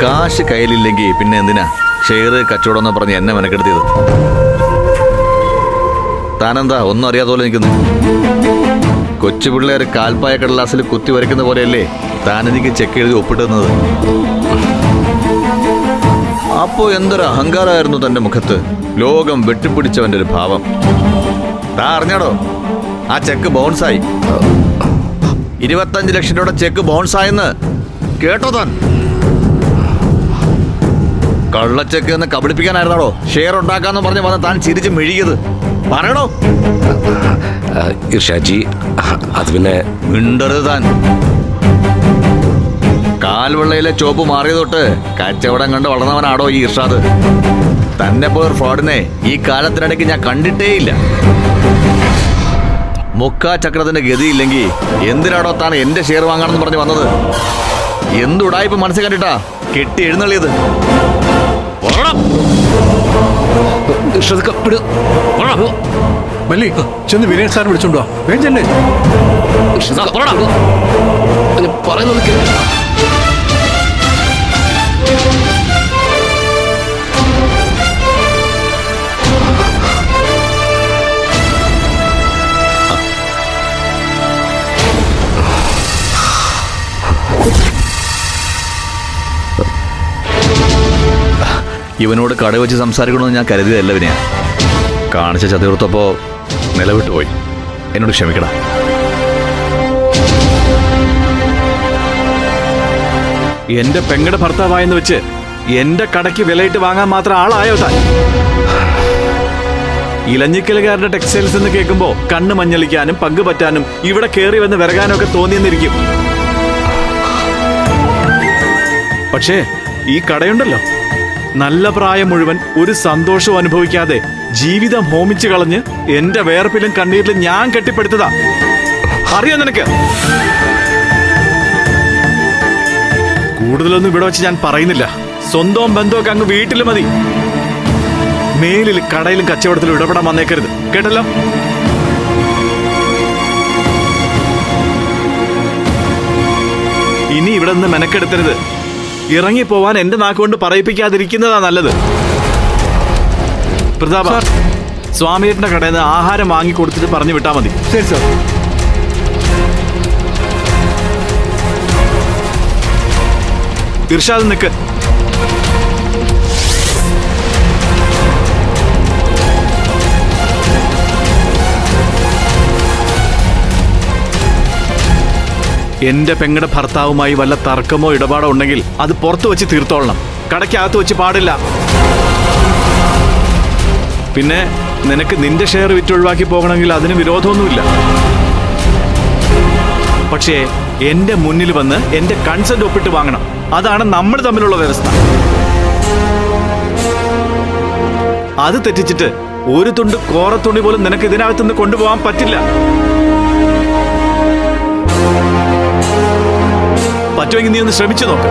കാശ് കയ്യിലില്ലെങ്കിൽ പിന്നെ എന്തിനാ? ഷെയർ കച്ചവടം എന്ന് പറഞ്ഞ് എന്നെ മെനക്കെടുത്തിയത്. താനെന്താ ഒന്നും അറിയാതെ പോലെ നിൽക്കുന്നു. കൊച്ചു പിള്ളേർ കാൽപ്പായ കടലാസിൽ കുത്തി വരയ്ക്കുന്ന പോലെയല്ലേ താനെനിക്ക് ചെക്ക് എഴുതി ഒപ്പിട്ടുന്നത് അപ്പോ എന്തൊരു അഹങ്കാരമായിരുന്നു തന്റെ മുഖത്ത്. ലോകം വെട്ടിപ്പിടിച്ചവന്റെ ഒരു ഭാവം. താ അറിഞ്ഞാടോ? ആ ചെക്ക് ബൗൺസായി. ഇരുപത്തഞ്ച് ലക്ഷം രൂപയുടെ ചെക്ക് ബൗൺസായെന്ന് കേട്ടോ താൻ. കള്ളച്ചെക്ക് എന്ന് കബളിപ്പിക്കാനായിരുന്നാടോ? ഷെയർ ഉണ്ടാക്കാന്ന് പറഞ്ഞ് വന്ന് താൻ ചിരിച്ച് മെഴുകിയത് പറയണോ? ഇർഷാജി അത് പിന്നെ മിണ്ടരുത് താൻ. കാൽവെള്ളയിലെ ചോപ്പ് മാറിയ തൊട്ട് കച്ചവടം കണ്ട് വളർന്നവനാടോ ഈ ഇർഷാദ്. തന്നെ പോയ ഫ്രോഡിനെ ഈ കാലത്തിനിടയ്ക്ക് ഞാൻ കണ്ടിട്ടേയില്ല. മുക്കാ ചക്രത്തിന്റെ ഗതിയില്ലെങ്കിൽ എന്തിനാടോ താൻ എന്റെ ഷെയർ വാങ്ങണമെന്ന് പറഞ്ഞ് വന്നത്? എന്തുടായ്പ മനസ്സിൽ കണ്ടിട്ടാ? കെട്ടി എഴുന്നള്ളിയത്. മല്ലി ചെന്ന് വിനയൻ സാറിനെ വിളിച്ചോണ്ടോ വേണ്ടല്ലേ പറയുന്നത് ഇവനോട് കട വെച്ച് സംസാരിക്കണമെന്ന് ഞാൻ കരുതിയതല്ല വിനയ. കാണിച്ച ചതുർത്ഥപ്പോ നിലവിട്ട് പോയി. എന്നോട് ക്ഷമിക്കടാ. എന്റെ പെങ്ങടെ ഭർത്താവായെന്ന് വെച്ച് എന്റെ കടയ്ക്ക് വിലയിട്ട് വാങ്ങാൻ മാത്രം ആളായോ താൻ? ഇലഞ്ഞിക്കലുകാരുടെ ടെക്സ്റ്റൈൽസ് എന്ന് കേൾക്കുമ്പോ കണ്ണ് മഞ്ഞളിക്കാനും പങ്ക് പറ്റാനും ഇവിടെ കയറി വന്ന് വിറകാനും ഒക്കെ തോന്നിയെന്നിരിക്കും. പക്ഷേ ഈ കടയുണ്ടല്ലോ. നല്ല പ്രായം മുഴുവൻ ഒരു സന്തോഷവും അനുഭവിക്കാതെ ജീവിതം ഹോമിച്ചു കളഞ്ഞ് എന്റെ വേർപ്പിലും കണ്ണീരിലും ഞാൻ കെട്ടിപ്പടുത്തതാ. അറിയോ നിനക്ക്? കൂടുതലൊന്നും ഇവിടെ വെച്ച് ഞാൻ പറയുന്നില്ല. സ്വന്തവും ബന്ധമൊക്കെ അങ്ങ് വീട്ടിൽ മതി. മേലിൽ കടയിലും കച്ചവടത്തിലും ഇടപെടാൻ വന്നേക്കരുത്. കേട്ടല്ലോ? ഇനി ഇവിടെ നിന്ന് മെനക്കെടുത്തരുത്. ഇറങ്ങിപ്പോവാൻ എന്റെ നാക്കുകൊണ്ട് പറയിപ്പിക്കാതിരിക്കുന്നതാ നല്ലത്. പ്രതാപ സ്വാമിയേട്ടന്റെ കടയിൽ നിന്ന് ആഹാരം വാങ്ങി കൊടുത്തിട്ട് പറഞ്ഞു വിട്ടാ മതി. ശരി സാർ. ഇർഷാദ് നിക്ക്. എന്റെ പെങ്ങടെ ഭർത്താവുമായി വല്ല തർക്കമോ ഇടപാടോ ഉണ്ടെങ്കിൽ അത് പുറത്തു വെച്ച് തീർത്തോളണം. കടയ്ക്കകത്ത് വെച്ച് പാടില്ല. പിന്നെ നിനക്ക് നിന്റെ ഷെയർ വിറ്റൊഴിവാക്കി പോകണമെങ്കിൽ അതിന് വിരോധമൊന്നുമില്ല. പക്ഷേ എന്റെ മുന്നിൽ വന്ന് എന്റെ കൺസെന്റ് ഒപ്പിട്ട് വാങ്ങണം. അതാണ് നമ്മൾ തമ്മിലുള്ള വ്യവസ്ഥ. അത് തെറ്റിച്ചിട്ട് ഒരു തുണ്ട് കോറത്തുണി പോലും നിനക്ക് ഇതിനകത്തുനിന്ന് കൊണ്ടുപോകാൻ പറ്റില്ല. പറ്റുമെങ്കിൽ നീ ഒന്ന് ശ്രമിച്ചു നോക്ക്.